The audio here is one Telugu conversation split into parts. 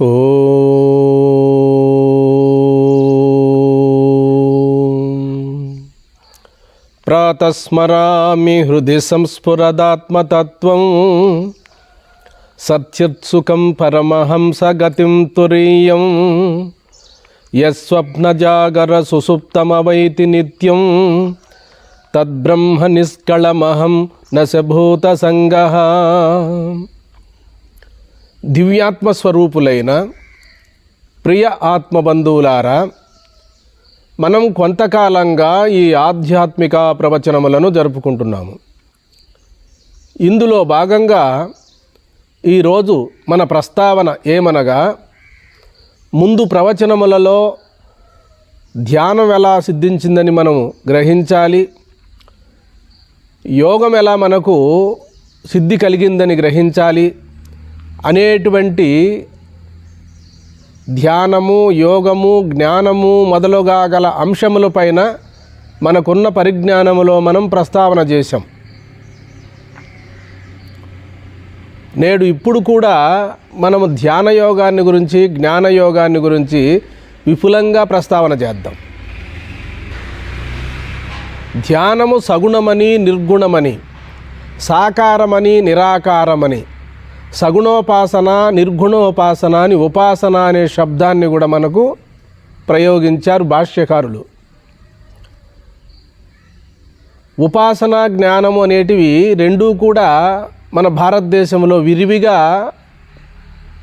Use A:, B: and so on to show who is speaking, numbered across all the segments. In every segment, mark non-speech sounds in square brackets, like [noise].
A: ఓ ప్రాతస్మరామి హృది సంస్ఫురదాత్మతత్వం సత్యుత్సుకం పరమహంసగతిం తురీయం యస్వప్నజాగర సుసుప్తమవైతి నిత్యం తద్బ్రహ్మ నిష్కళమహం నశభూతసంగ దివ్యాత్మ స్వరూపులైన ప్రియ ఆత్మబంధువులారా మనం కొంతకాలంగా ఈ ఆధ్యాత్మిక ప్రవచనములను జరుపుకుంటున్నాము. ఇందులో భాగంగా ఈరోజు మన ప్రస్తావన ఏమనగా ముందు ప్రవచనములలో ధ్యానం ఎలా సిద్ధించిందని మనము గ్రహించాలి యోగం ఎలా మనకు సిద్ధి కలిగిందని గ్రహించాలి అనేటువంటి ధ్యానము యోగము జ్ఞానము మొదలుగా గల అంశములపైన మనకున్న పరిజ్ఞానములో మనం ప్రస్తావన చేశాం. నేడు ఇప్పుడు కూడా మనము ధ్యాన యోగాన్ని గురించి జ్ఞాన యోగాన్ని గురించి విపులంగా ప్రస్తావన చేద్దాం. ధ్యానము సగుణమని నిర్గుణమని సాకారమని నిరాకారమని సగుణోపాసన నిర్గుణోపాసన అని ఉపాసన అనే శబ్దాన్ని కూడా మనకు ప్రయోగించారు భాష్యకారులు. ఉపాసన జ్ఞానము అనేటివి రెండూ కూడా మన భారతదేశంలో విరివిగా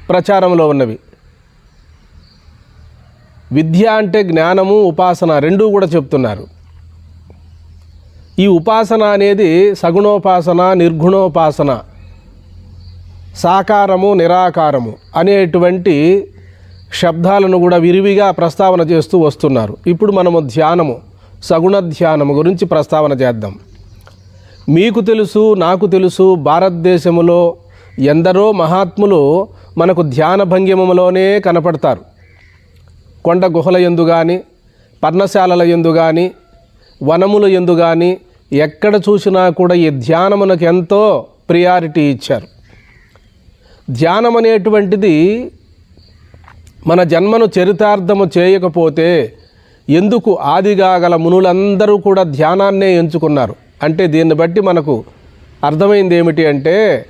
A: ప్రచారంలో ఉన్నవి. విద్య అంటే జ్ఞానము ఉపాసన రెండూ కూడా చెప్తున్నారు. ఈ ఉపాసన అనేది సగుణోపాసన నిర్గుణోపాసన సాకారము నిరాకారము అనేటువంటి శబ్దాలను కూడా విరివిగా ప్రస్తావన చేస్తూ వస్తున్నారు. ఇప్పుడు మనము ధ్యానము సగుణ ధ్యానము గురించి ప్రస్తావన చేద్దాం. మీకు తెలుసు నాకు తెలుసు భారతదేశములో ఎందరో మహాత్ములు మనకు ధ్యాన భంగిమములోనే కనపడతారు. కొండ గుహల ఎందు కానీ పర్ణశాలల ఎందు కానీ వనముల ఎందు కానీ ఎక్కడ చూసినా కూడా ఈ ధ్యానమునకు ఎంతో ప్రియారిటీ ఇచ్చారు. ధ్యానం అనేటువంటిది మన జన్మను చరితార్థము చేయకపోతే ఎందుకు ఆదిగా గల మునులందరూ కూడా ధ్యానాన్నే ఎంచుకున్నారు? అంటే దీన్ని బట్టి మనకు అర్థమైంది ఏమిటి అంటే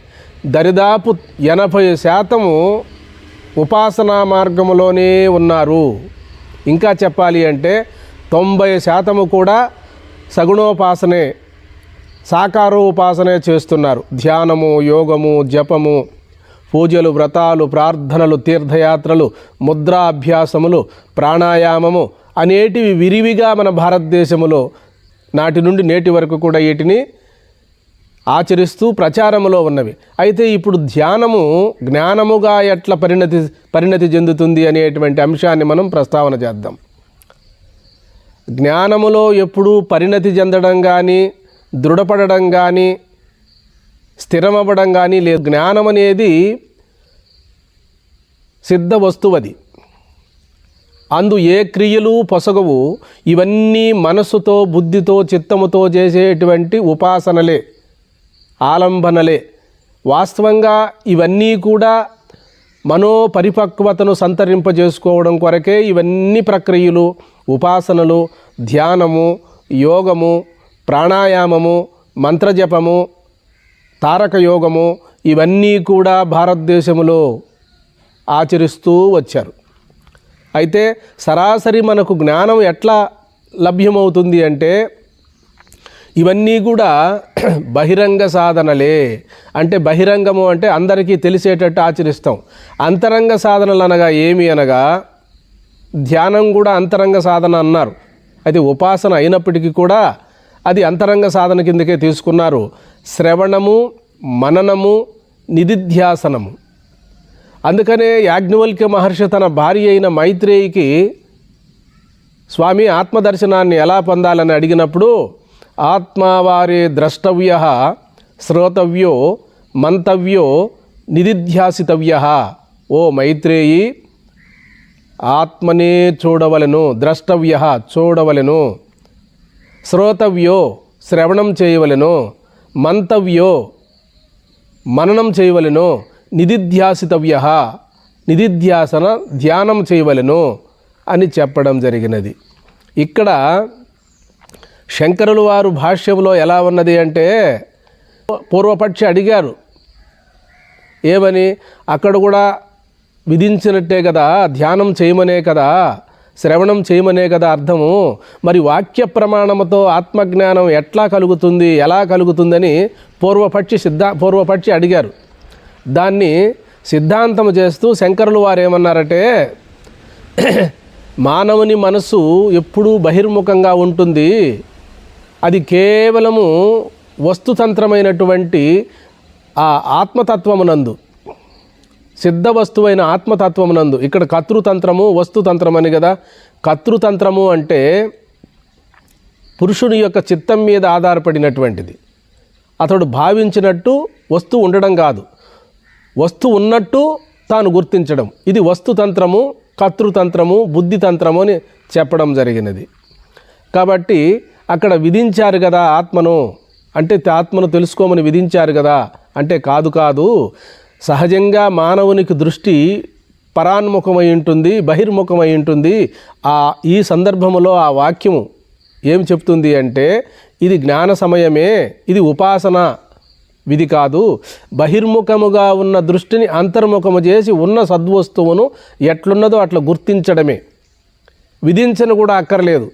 A: దరిదాపు ఎనభై శాతము ఉపాసనా మార్గములోనే ఉన్నారు. ఇంకా చెప్పాలి అంటే తొంభై శాతము కూడా సగుణోపాసనే సాకారోపాసనే చేస్తున్నారు. ధ్యానము యోగము జపము పూజలు వ్రతాలు ప్రార్థనలు తీర్థయాత్రలు ముద్రాభ్యాసములు ప్రాణాయామము అనేటివి విరివిగా మన భారతదేశములో నాటి నుండి నేటి వరకు కూడా వీటిని ఆచరిస్తూ ప్రచారములో ఉన్నవి. అయితే ఇప్పుడు ధ్యానము జ్ఞానముగా ఎట్లా పరిణతి పరిణతి చెందుతుంది అనేటువంటి అంశాన్ని మనం ప్రస్తావన చేద్దాం. జ్ఞానములో ఎప్పుడూ పరిణతి చెందడం కానీ దృఢపడడం కానీ స్థిరమవ్వడం కానీ లేదు. జ్ఞానం అనేది సిద్ధ వస్తువది. అందు ఏ క్రియలు పొసగవు. ఇవన్నీ మనస్సుతో బుద్ధితో చిత్తముతో చేసేటువంటి ఉపాసనలే ఆలంబనలే. వాస్తవంగా ఇవన్నీ కూడా మనో పరిపక్వతను సంతరింపజేసుకోవడం కొరకే ఇవన్నీ ప్రక్రియలు ఉపాసనలు ధ్యానము యోగము ప్రాణాయామము మంత్రజపము తారక యోగము ఇవన్నీ కూడా భారతదేశంలో ఆచరిస్తూ వచ్చారు. అయితే సరాసరి మనకు జ్ఞానం ఎట్లా లభ్యమవుతుంది అంటే ఇవన్నీ కూడా బహిరంగ సాధనలే. అంటే బహిరంగము అంటే అందరికీ తెలిసేటట్టు ఆచరిస్తాం. అంతరంగ సాధనలు అనగా ఏమి అనగా ధ్యానం కూడా అంతరంగ సాధన అన్నారు. అది ఉపాసన అయినప్పటికీ కూడా అది అంతరంగ సాధన కిందకే తీసుకున్నారు. శ్రవణము మననము నిధిధ్యాసనము. అందుకనే యాజ్ఞవల్క్య మహర్షి తన భార్య అయిన మైత్రేయికి స్వామి ఆత్మదర్శనాన్ని ఎలా పొందాలని అడిగినప్పుడు ఆత్మావారే ద్రష్టవ్య శ్రోతవ్యో మంతవ్యో నిధిధ్యాసితవ్య. ఓ మైత్రేయి ఆత్మనే చూడవలెను ద్రష్టవ్య చూడవలెను. శ్రోతవ్యో శ్రవణం చేయవలను. మంతవ్యో మననం చేయవలెను నిధిధ్యాసితవ్య నిధిధ్యాసన ధ్యానం చేయవలెను అని చెప్పడం జరిగినది. ఇక్కడ శంకరులు వారు భాష్యంలో ఎలా ఉన్నది అంటే పూర్వపక్షి అడిగారు ఏమని? అక్కడ కూడా విధించినట్టే కదా ధ్యానం చేయమనే కదా శ్రవణం చేయమనే కదా అర్థము. మరి వాక్య ప్రమాణముతో ఆత్మజ్ఞానం ఎట్లా కలుగుతుంది ఎలా కలుగుతుందని పూర్వపక్షి సిద్ధా పూర్వపక్షి అడిగారు. దాన్ని సిద్ధాంతం చేస్తూ శంకరులు వారు ఏమన్నారంటే మానవుని మనసు ఎప్పుడూ బహిర్ముఖంగా ఉంటుంది. అది కేవలము వస్తుతంత్రమైనటువంటి ఆ ఆత్మతత్వమునందు. సిద్ధ వస్తువైన ఆత్మతత్వమునందు. ఇక్కడ కర్తృతంత్రము వస్తుతంత్రం అని కదా కర్తృతంత్రము అంటే పురుషుని యొక్క చిత్తం మీద ఆధారపడినటువంటిది. అతడు భావించినట్టు వస్తువు ఉండడం కాదు. వస్తువు ఉన్నట్టు తాను గుర్తించడం. ఇది వస్తుతంత్రము కర్తృతంత్రము బుద్ధితంత్రము అని చెప్పడం జరిగినది. కాబట్టి అక్కడ విధించారు కదా ఆత్మను. అంటే ఆత్మను తెలుసుకోమని విధించారు కదా అంటే కాదు కాదు సహజంగా మానవునికి దృష్టి పరాన్ముఖమై ఉంటుంది బహిర్ముఖమై ఉంటుంది. ఆ ఈ సందర్భములో ఆ వాక్యము ఏం చెప్తుంది అంటే ఇది జ్ఞాన సమయమే ఇది ఉపాసన విధి కాదు. బహిర్ముఖముగా ఉన్న దృష్టిని అంతర్ముఖము చేసి ఉన్న సద్వస్తువును ఎట్లున్నదో అట్లా గుర్తించడమే. విధించను కూడా అక్కర్లేదు.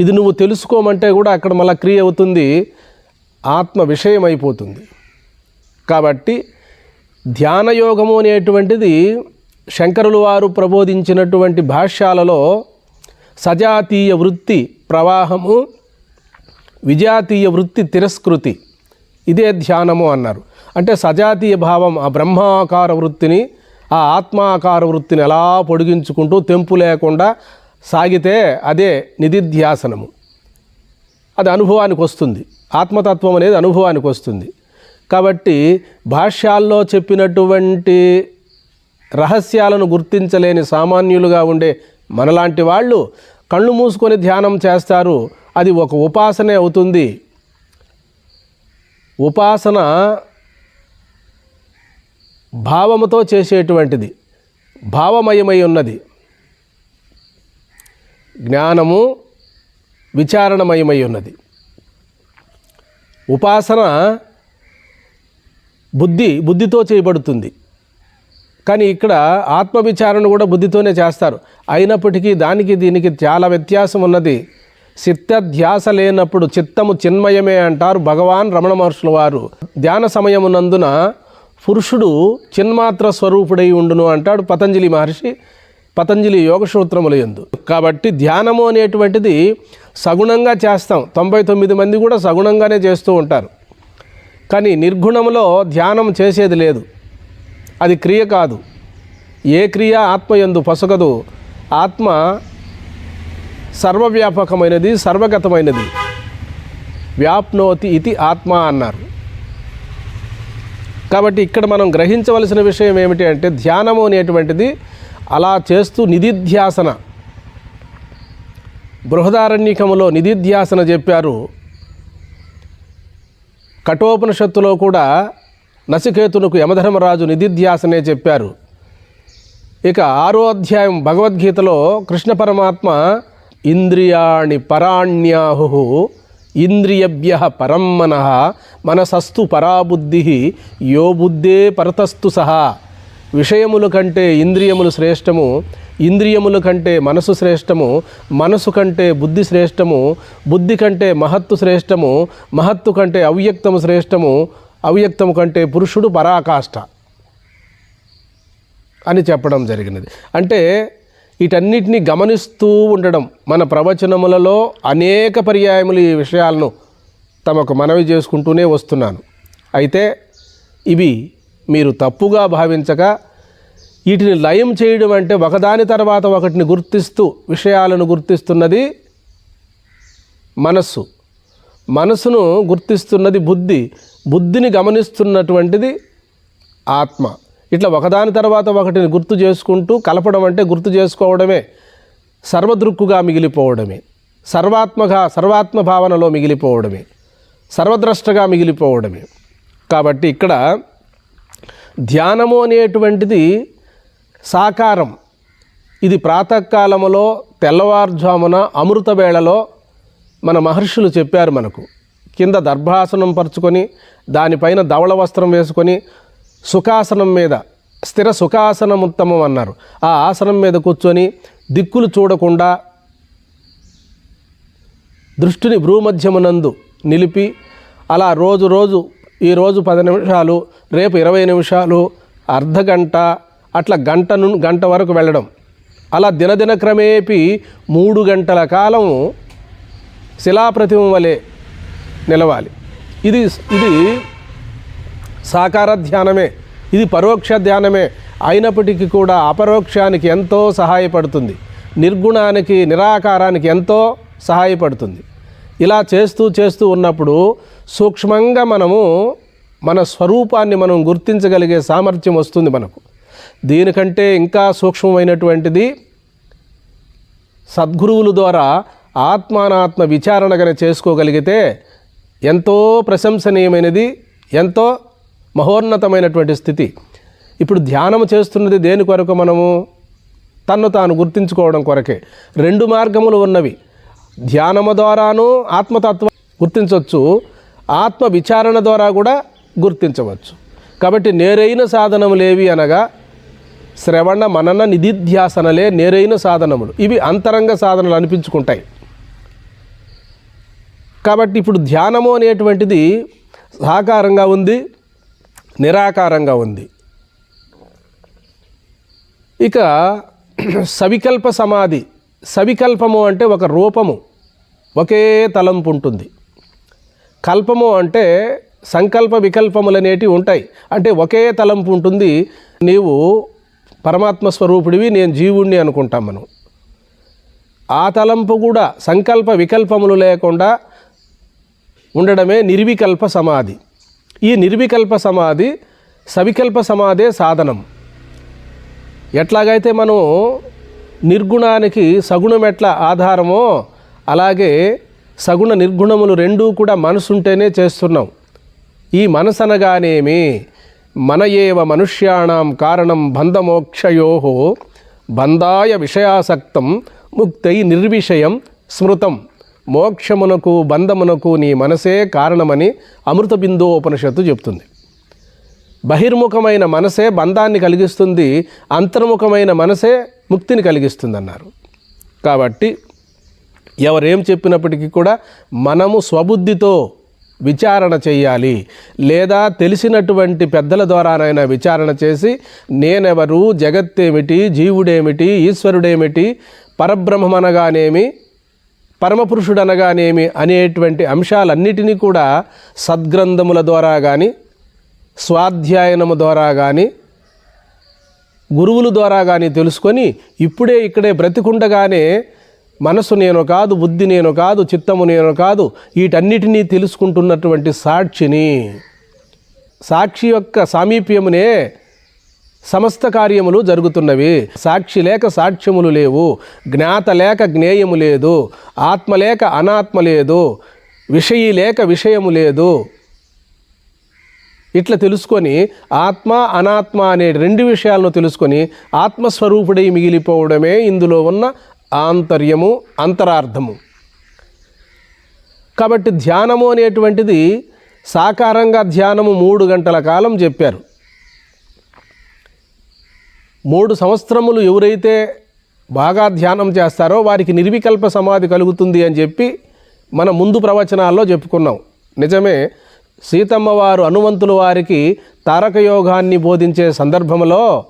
A: ఇది నువ్వు తెలుసుకోమంటే కూడా అక్కడ మళ్ళీ క్రియ అవుతుంది ఆత్మ విషయం అయిపోతుంది కాబట్టి ధ్యానయోగము అనేటువంటిది శంకరులు వారు ప్రబోధించినటువంటి భాష్యాలలో సజాతీయ వృత్తి ప్రవాహము విజాతీయ వృత్తి తిరస్కృతి ఇదే ధ్యానము అన్నారు. అంటే సజాతీయ భావం ఆ బ్రహ్మాకార వృత్తిని ఆ ఆత్మాకార వృత్తిని ఎలా పొడిగించుకుంటూ తెంపు లేకుండా సాగితే అదే నిధిధ్యాసనము. అది అనుభవానికి వస్తుంది. ఆత్మతత్వం అనేది అనుభవానికి వస్తుంది. కాబట్టి భాష్యాల్లో చెప్పినటువంటి రహస్యాలను గుర్తించలేని సామాన్యులుగా ఉండే మనలాంటి వాళ్ళు కళ్ళు మూసుకొని ధ్యానం చేస్తారు. అది ఒక ఉపాసనే అవుతుంది. ఉపాసన భావముతో చేసేటువంటిది. భావమయమై ఉన్నది. జ్ఞానము విచారణమయమై ఉన్నది. ఉపాసన బుద్ధి బుద్ధితో చేయబడుతుంది. కానీ ఇక్కడ ఆత్మవిచారణ కూడా బుద్ధితోనే చేస్తారు. అయినప్పటికీ దానికి దీనికి చాలా వ్యత్యాసం ఉన్నది. చిత్తధ్యాస లేనప్పుడు చిత్తము చిన్మయమే అంటారు భగవాన్ రమణ మహర్షుల వారు. ధ్యాన సమయమునందున పురుషుడు చిన్మాత్ర స్వరూపుడై ఉండును అంటాడు పతంజలి మహర్షి పతంజలి యోగ సూత్రములు ఎందు కాబట్టి ధ్యానము అనేటువంటిది సగుణంగా చేస్తాం. తొంభై తొమ్మిది మంది కూడా సగుణంగానే చేస్తూ ఉంటారు. కానీ నిర్గుణములో ధ్యానం చేసేది లేదు. అది క్రియ కాదు. ఏ క్రియ ఆత్మ ఎందు పొసగదు. ఆత్మ సర్వవ్యాపకమైనది సర్వగతమైనది. వ్యాప్నోతి ఇది ఆత్మ అన్నారు. కాబట్టి ఇక్కడ మనం గ్రహించవలసిన విషయం ఏమిటి అంటే ధ్యానము అనేటువంటిది అలా చేస్తూ నిధిధ్యాసన. బృహదారణ్యకములో నిధిధ్యాసన చెప్పారు. కఠోపనిషత్తులో కూడా నసికేతునకు యమధర్మరాజు నిధిధ్యాసనే చెప్పారు. ఇక ఆరో అధ్యాయం భగవద్గీతలో కృష్ణ పరమాత్మ ఇంద్రియాణి పరాణ్యాహు ఇంద్రియభ్య పరం మన మనసస్తు పరాబుద్ధి యో బుద్ధే పరతస్తు సహా. విషయముల కంటే ఇంద్రియములు శ్రేష్టము ఇంద్రియముల కంటే మనసు శ్రేష్టము మనసు కంటే బుద్ధి శ్రేష్టము బుద్ధి కంటే మహత్తు శ్రేష్టము మహత్తు కంటే అవ్యక్తము శ్రేష్టము అవ్యక్తము కంటే పురుషుడు పరాకాష్ట అని చెప్పడం జరిగినది. అంటే వీటన్నిటిని గమనిస్తూ ఉండడం మన ప్రవచనములలో అనేక పర్యాయములు ఈ విషయాలను తమకు మనవి చేసుకుంటూనే వస్తున్నాను. అయితే ఇవి మీరు తప్పుగా భావించక వీటిని లయం చేయడం అంటే ఒకదాని తర్వాత ఒకటిని గుర్తిస్తూ విషయాలను గుర్తిస్తున్నది మనస్సు. మనసును గుర్తిస్తున్నది బుద్ధి. బుద్ధిని గమనిస్తున్నటువంటిది ఆత్మ. ఇట్లా ఒకదాని తర్వాత ఒకటిని గుర్తు చేసుకుంటూ కలపడం అంటే గుర్తు చేసుకోవడమే. సర్వదృక్కుగా మిగిలిపోవడమే. సర్వాత్మగా సర్వాత్మ భావనలో మిగిలిపోవడమే. సర్వద్రష్టగా మిగిలిపోవడమే. కాబట్టి ఇక్కడ ధ్యానము అనేటువంటిది సాకారం. ఇది ప్రాతకాలములో తెల్లవారుజామున అమృత వేళలో మన మహర్షులు చెప్పారు మనకు. కింద దర్భాసనం పరుచుకొని దానిపైన ధవళ వస్త్రం వేసుకొని సుఖాసనం మీద స్థిర సుఖాసనం ఉత్తమం అన్నారు. ఆ ఆసనం మీద కూర్చొని దిక్కులు చూడకుండా దృష్టిని భ్రూమధ్యమునందు నిలిపి అలా రోజు రోజు ఈరోజు పది నిమిషాలు రేపు ఇరవై నిమిషాలు అర్ధగంట అట్లా గంట గంట వరకు వెళ్ళడం. అలా దినదిన క్రమేపీ మూడు గంటల కాలం శిలాప్రతిమ వలె నిలవాలి. ఇది ఇది సాకార ధ్యానమే ఇది పరోక్ష ధ్యానమే అయినప్పటికీ కూడా అపరోక్షానికి ఎంతో సహాయపడుతుంది. నిర్గుణానికి నిరాకారానికి ఎంతో సహాయపడుతుంది. ఇలా చేస్తూ చేస్తూ ఉన్నప్పుడు సూక్ష్మంగా మనము మన స్వరూపాన్ని మనం గుర్తించగలిగే సామర్థ్యం వస్తుంది మనకు. దీనికంటే ఇంకా సూక్ష్మమైనటువంటిది సద్గురువుల ద్వారా ఆత్మానాత్మ విచారణ గన చేసుకోగలిగితే ఎంతో ప్రశంసనీయమైనది ఎంతో మహోన్నతమైనటువంటి స్థితి. ఇప్పుడు ధ్యానం చేస్తున్నది దేని కొరకు మనము? తన్ను తాను గుర్తించుకోవడం కొరకే. రెండు మార్గములు ఉన్నవి. ధ్యానము ద్వారాను ఆత్మతత్వం గుర్తించవచ్చు ఆత్మ విచారణ ద్వారా కూడా గుర్తించవచ్చు. కాబట్టి నేరైన సాధనములేవి అనగా శ్రవణ మనన నిధిధ్యాసనలే నేరైన సాధనములు. ఇవి అంతరంగ సాధనలు అనిపించుకుంటాయి. కాబట్టి ఇప్పుడు ధ్యానము అనేటువంటిది సాకారంగా ఉంది నిరాకారంగా ఉంది. ఇక సవికల్ప సమాధి సవికల్పము అంటే ఒక రూపము ఒకే తలంపు ఉంటుంది. కల్పము అంటే సంకల్ప వికల్పములు అనేటివి ఉంటాయి. అంటే ఒకే తలంపు ఉంటుంది. నీవు పరమాత్మ స్వరూపుడివి నేను జీవుణ్ణి అనుకుంటాం మనం ఆ తలంపు కూడా సంకల్ప వికల్పములు లేకుండా ఉండడమే నిర్వికల్ప సమాధి. ఈ నిర్వికల్ప సమాధి సవికల్ప సమాధే సాధనం. ఎట్లాగైతే మనం నిర్గుణానికి సగుణం ఎట్లా ఆధారమో అలాగే సగుణ నిర్గుణములు రెండూ కూడా మనసుంటేనే చేస్తున్నాం. ఈ మనసు అనగానేమి మన ఏవ మనుష్యాణం కారణం బంధమోక్షయో బంధాయ విషయాసక్తం ముక్తై నిర్విషయం స్మృతం. మోక్షమునకు బంధమునకు నీ మనసే కారణమని అమృత ఉపనిషత్తు చెప్తుంది. బహిర్ముఖమైన మనసే బంధాన్ని కలిగిస్తుంది అంతర్ముఖమైన మనసే ముక్తిని కలిగిస్తుంది అన్నారు కాబట్టి ఎవరేం చెప్పినప్పటికీ కూడా మనము స్వబుద్ధితో విచారణ చేయాలి లేదా తెలిసినటువంటి పెద్దల ద్వారానైనా విచారణ చేసి నేనెవరు జగత్తేమిటి జీవుడేమిటి ఈశ్వరుడేమిటి పరబ్రహ్మమనగానేమి పరమపురుషుడనగానేమి అనేటువంటి అంశాలన్నిటినీ కూడా సద్గ్రంథముల ద్వారా కానీ స్వాధ్యాయనము ద్వారా కానీ గురువుల ద్వారా కానీ తెలుసుకొని ఇప్పుడే ఇక్కడే బ్రతికుండగానే మనసు నేను కాదు బుద్ధి నేను కాదు చిత్తము నేను కాదు వీటన్నిటినీ తెలుసుకుంటున్నటువంటి సాక్షిని. సాక్షి యొక్క సామీప్యమునే సమస్త కార్యములు జరుగుతున్నవి. సాక్షి లేక సాక్ష్యములు లేవు. జ్ఞాత లేక జ్ఞేయము లేదు. ఆత్మ లేక అనాత్మ లేదు. విషయీ లేక విషయము లేదు. ఇట్లా తెలుసుకొని ఆత్మ అనాత్మ అనే రెండు విషయాలను తెలుసుకొని ఆత్మస్వరూపుడై మిగిలిపోవడమే ఇందులో ఉన్న ఆంతర్యము అంతరార్థము. కాబట్టి ధ్యానము అనేటువంటిది సాకారంగా ధ్యానము మూడు గంటల కాలం చెప్పారు. మూడు సంవత్సరములు ఎవరైతే బాగా ధ్యానం చేస్తారో వారికి నిర్వికల్ప సమాధి కలుగుతుంది అని చెప్పి మన ముందు ప్రవచనాల్లో చెప్పుకున్నాం. నిజమే సీతమ్మవారు హనుమంతుల వారికి తారకయోగాన్ని బోధించే సందర్భంలో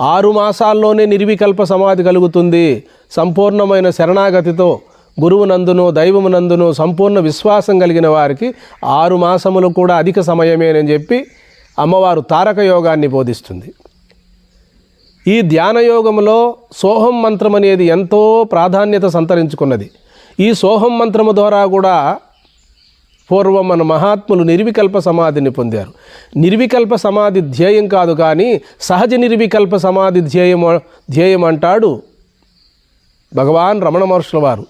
A: ఆరు మాసాల్లోనే నిర్వికల్ప సమాధి కలుగుతుంది. సంపూర్ణమైన శరణాగతితో గురువునందును దైవమునందును సంపూర్ణ విశ్వాసం కలిగిన వారికి ఆరు మాసములు కూడా అధిక సమయమేనని చెప్పి అమ్మవారు తారక యోగాన్ని బోధిస్తుంది. ఈ ధ్యాన యోగంలో సోహం మంత్రం అనేది ఎంతో ప్రాధాన్యత సంతరించుకున్నది. ఈ సోహం మంత్రము ద్వారా కూడా పూర్వం మన మహాత్ములు నిర్వికల్ప సమాధిని పొందారు. నిర్వికల్ప సమాధి ధ్యేయం కాదు కానీ సహజ నిర్వికల్ప సమాధి ధ్యేయం ధ్యేయం అంటాడు భగవాన్ రమణ మహర్షుల వారు.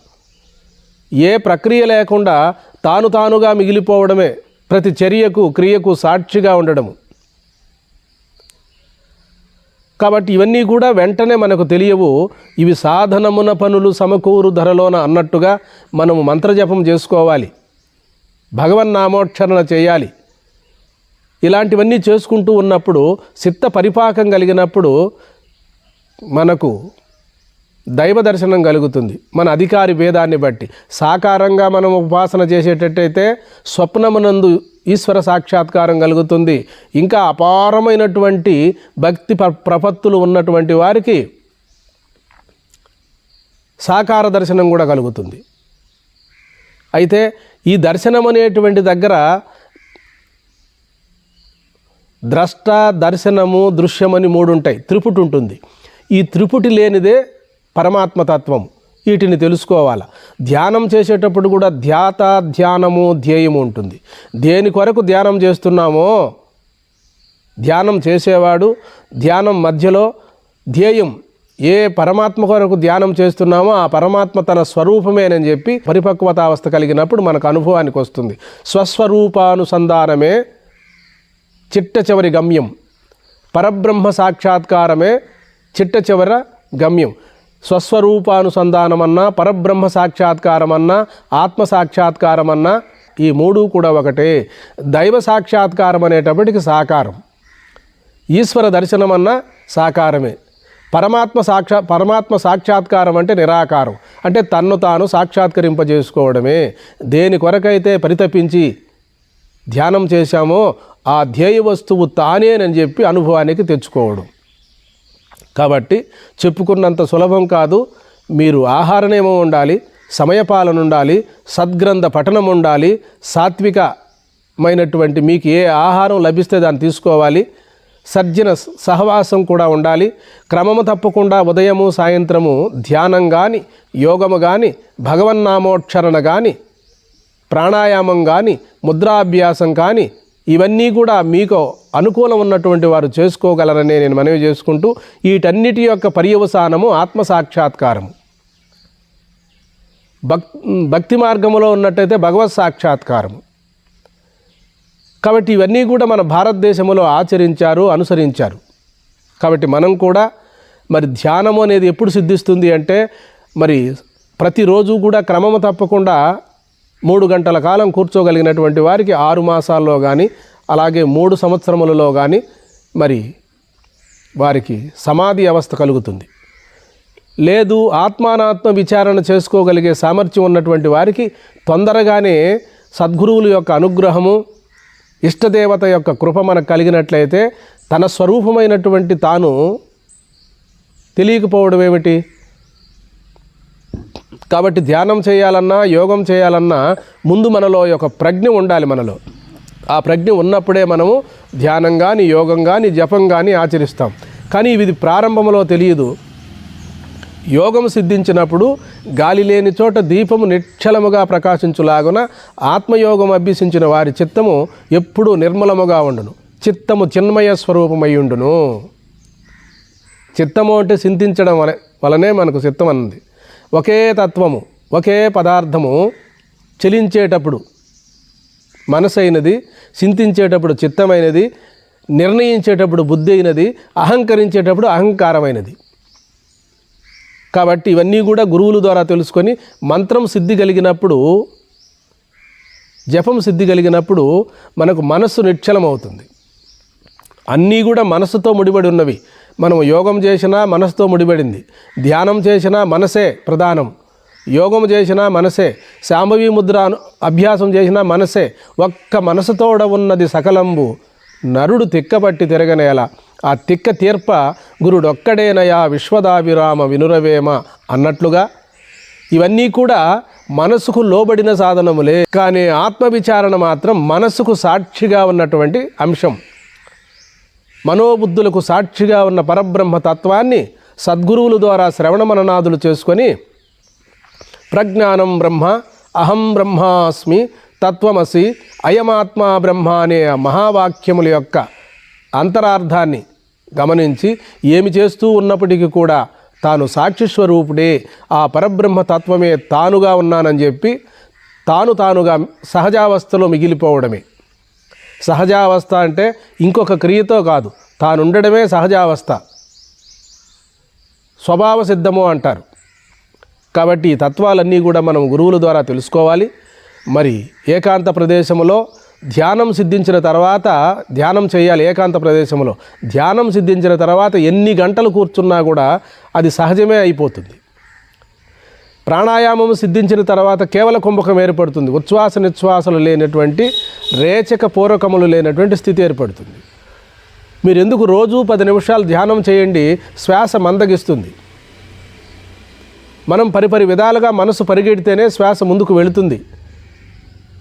A: ఏ ప్రక్రియ లేకుండా తాను తానుగా మిగిలిపోవడమే ప్రతి చర్యకు క్రియకు సాక్షిగా ఉండడము. కాబట్టి ఇవన్నీ కూడా వెంటనే మనకు తెలియవు. ఇవి సాధనమున పనులు సమకూరు ధరలోన అన్నట్టుగా మనము మంత్రజపం చేసుకోవాలి. భగవన్నామోక్షరణ చేయాలి. ఇలాంటివన్నీ చేసుకుంటూ ఉన్నప్పుడు చిత్త పరిపాకం కలిగినప్పుడు మనకు దైవ దర్శనం కలుగుతుంది. మన అధికారి భేదాన్ని బట్టి. సాకారంగా మనం ఉపాసన చేసేటట్టయితే స్వప్నమునందు ఈశ్వర సాక్షాత్కారం కలుగుతుంది. ఇంకా అపారమైనటువంటి భక్తి ప్ర- ప్రపత్తులు ఉన్నటువంటి వారికి సాకార దర్శనం కూడా కలుగుతుంది. అయితే ఈ దర్శనం అనేటువంటి దగ్గర ద్రష్ట దర్శనము దృశ్యమని మూడు ఉంటాయి. త్రిపుటి ఉంటుంది. ఈ త్రిపుటి లేనిదే పరమాత్మతత్వం వీటిని తెలుసుకోవాలి. ధ్యానం చేసేటప్పుడు కూడా ధ్యాత ధ్యానము ధ్యేయము ఉంటుంది. దేని కొరకు ధ్యానం చేస్తున్నామో ధ్యానం చేసేవాడు ధ్యానం మధ్యలో ధ్యేయం ఏ పరమాత్మ కొరకు ధ్యానం చేస్తున్నామో ఆ పరమాత్మ తన స్వరూపమేనని చెప్పి పరిపక్వతావస్థ కలిగినప్పుడు మనకు అనుభవానికి వస్తుంది. స్వస్వరూపానుసంధానమే చిట్ట చివరి గమ్యం. పరబ్రహ్మ సాక్షాత్కారమే చిట్ట చివర గమ్యం. స్వస్వరూపానుసంధానమన్నా పరబ్రహ్మ సాక్షాత్కారమన్నా ఆత్మ సాక్షాత్కారమన్నా ఈ మూడు కూడా ఒకటే. దైవ సాక్షాత్కారం అనేటప్పటికి సాకారం. ఈశ్వర దర్శనం అన్న సాకారమే. పరమాత్మ సాక్షా పరమాత్మ సాక్షాత్కారం అంటే నిరాకారం. అంటే తన్ను తాను సాక్షాత్కరింపజేసుకోవడమే. దేని కొరకైతే పరితపించి ధ్యానం చేశామో ఆ ధ్యేయ వస్తువు తానేనని చెప్పి అనుభవానికి తెచ్చుకోవడం. కాబట్టి చెప్పుకున్నంత సులభం కాదు. మీరు ఆహారనేమో ఉండాలి సమయపాలన ఉండాలి సద్గ్రంథ పఠనం ఉండాలి సాత్వికమైనటువంటి మీకు ఏ ఆహారం లభిస్తే దాన్ని తీసుకోవాలి. సర్జన సహవాసం కూడా ఉండాలి. క్రమము తప్పకుండా ఉదయము సాయంత్రము ధ్యానం కానీ యోగము కానీ భగవన్నామోక్షరణ కానీ ప్రాణాయామం కానీ ముద్రాభ్యాసం కానీ ఇవన్నీ కూడా మీకు అనుకూలం ఉన్నటువంటి వారు చేసుకోగలరని నేను మనవి చేసుకుంటూ వీటన్నిటి యొక్క పర్యవసానము ఆత్మ సాక్షాత్కారము. భక్ భక్తి మార్గములో ఉన్నట్టయితే భగవత్ సాక్షాత్కారము. కాబట్టి ఇవన్నీ కూడా మన భారతదేశంలో ఆచరించారు అనుసరించారు. కాబట్టి మనం కూడా మరి ధ్యానము అనేది ఎప్పుడు సిద్ధిస్తుంది అంటే మరి ప్రతిరోజు కూడా క్రమము తప్పకుండా మూడు గంటల కాలం కూర్చోగలిగినటువంటి వారికి ఆరు మాసాల్లో కానీ అలాగే మూడు సంవత్సరములలో కానీ మరి వారికి సమాధి అవస్థ కలుగుతుంది. లేదు ఆత్మానాత్మ విచారణ చేసుకోగలిగే సామర్థ్యం ఉన్నటువంటి వారికి తొందరగానే సద్గురువుల యొక్క అనుగ్రహము ఇష్టదేవత యొక్క కృప మనకు కలిగినట్లయితే తన స్వరూపమైనటువంటి తాను తెలియకపోవడం ఏమిటి? కాబట్టి ధ్యానం చేయాలన్నా యోగం చేయాలన్నా ముందు మనలో ఒక ప్రజ్ఞ ఉండాలి మనలో. ఆ ప్రజ్ఞ ఉన్నప్పుడే మనము ధ్యానం కానీ యోగం కానీ జపం కానీ ఆచరిస్తాం. కానీ ఇది ప్రారంభంలో తెలియదు. యోగం సిద్ధించినప్పుడు గాలి లేని చోట దీపము నిశ్చలముగా ప్రకాశించులాగున ఆత్మయోగం అభ్యసించిన వారి చిత్తము ఎప్పుడూ నిర్మలముగా ఉండును. చిత్తము చిన్మయ స్వరూపమై ఉండును. చిత్తము అంటే చింతించడం వలె వలనే మనకు చిత్తం అన్నది. ఒకే తత్వము ఒకే పదార్థము చెలించేటప్పుడు మనసైనది చింతించేటప్పుడు చిత్తమైనది నిర్ణయించేటప్పుడు బుద్ధి అయినది అహంకరించేటప్పుడు అహంకారమైనది. కాబట్టి ఇవన్నీ కూడా గురువుల ద్వారా తెలుసుకొని మంత్రం సిద్ధి కలిగినప్పుడు జపం సిద్ధి కలిగినప్పుడు మనకు మనస్సు నిశ్చలమవుతుంది. అన్నీ కూడా మనసుతో ముడిపడి ఉన్నవి. మనం యోగం చేసినా మనసుతో ముడిపడింది. ధ్యానం చేసినా మనసే ప్రధానం. యోగం చేసినా మనసే. శాంభవి ముద్ర అభ్యాసం చేసినా మనసే. ఒక్క మనసుతోడ ఉన్నది సకలంబు. నరుడు తిక్కపట్టి తిరగనేల ఆ తిక్క తీర్ప గురుడొక్కడేనయా విశ్వదాభిరామ వినురవేమ అన్నట్లుగా? ఇవన్నీ కూడా మనసుకు లోబడిన సాధనములే కానీ ఆత్మవిచారణ మాత్రం మనసుకు సాక్షిగా ఉన్నటువంటి అంశం. మనోబుద్ధులకు సాక్షిగా ఉన్న పరబ్రహ్మ తత్వాన్ని సద్గురువుల ద్వారా శ్రవణ మననాదులు చేసుకొని ప్రజ్ఞానం బ్రహ్మ అహం బ్రహ్మాస్మి తత్వమసి అయమాత్మా బ్రహ్మ అనే మహావాక్యముల యొక్క అంతరార్థాన్ని గమనించి ఏమి చేస్తూ ఉన్నప్పటికీ కూడా తాను సాక్షి స్వరూపుడే ఆ పరబ్రహ్మ తత్వమే తానుగా ఉన్నానని చెప్పి తాను తానుగా సహజావస్థలో మిగిలిపోవడమే. సహజావస్థ అంటే ఇంకొక క్రియతో కాదు తానుండడమే సహజావస్థ. స్వభావ సిద్ధము అంటారు. కాబట్టి ఈ తత్వాలన్నీ కూడా మనం గురువుల ద్వారా తెలుసుకోవాలి. మరి ఏకాంత ప్రదేశంలో ధ్యానం సిద్ధించిన తర్వాత ధ్యానం చేయాలి ఏకాంత ప్రదేశంలో ధ్యానం సిద్ధించిన తర్వాత ఎన్ని గంటలు కూర్చున్నా కూడా అది సహజమే అయిపోతుంది. ప్రాణాయామం సిద్ధించిన తర్వాత కేవల కుంభకం ఏర్పడుతుంది. ఉచ్ఛ్వాస నిశ్వాసలు లేనటువంటి రేచక పూర్వకములు లేనటువంటి స్థితి ఏర్పడుతుంది. మీరు ఎందుకు రోజు పది నిమిషాలు ధ్యానం చేయండి? శ్వాస మందగిస్తుంది. మనం పరిపరి విధాలుగా మనసు పరిగెడితేనే శ్వాస ముందుకు వెళుతుంది.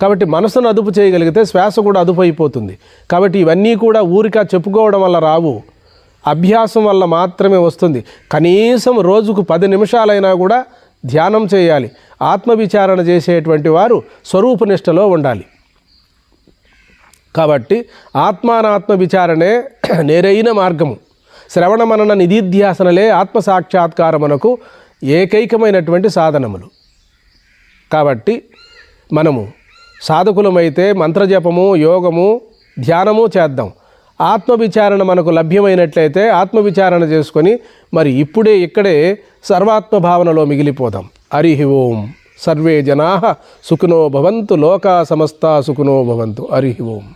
A: కాబట్టి మనసును అదుపు చేయగలిగితే శ్వాస కూడా అదుపు అయిపోతుంది కాబట్టి ఇవన్నీ కూడా ఊరిక చెప్పుకోవడం వల్ల రావు. అభ్యాసం వల్ల మాత్రమే వస్తుంది. కనీసం రోజుకు పది నిమిషాలైనా కూడా ధ్యానం చేయాలి. ఆత్మవిచారణ చేసేటువంటి వారు స్వరూపనిష్టలో ఉండాలి. కాబట్టి ఆత్మానాత్మ విచారణే [clears throat] నేరైన మార్గము. శ్రవణ మనన నిధిధ్యాసనలే ఆత్మ సాక్షాత్కారమునకు ఏకైకమైనటువంటి సాధనములు. కాబట్టి మనము సాధకులమైతే మంత్రజపము యోగము ధ్యానము చేద్దాం. ఆత్మవిచారణ మనకు లభ్యమైనట్లయితే ఆత్మవిచారణ చేసుకొని మరి ఇప్పుడే ఇక్కడే సర్వాత్మ భావనలో మిగిలిపోదాం. హరి ఓం. సర్వే జనా సుఖినో భవంతు లోకా సమస్త సుఖినో భవంతు. హరి ఓం.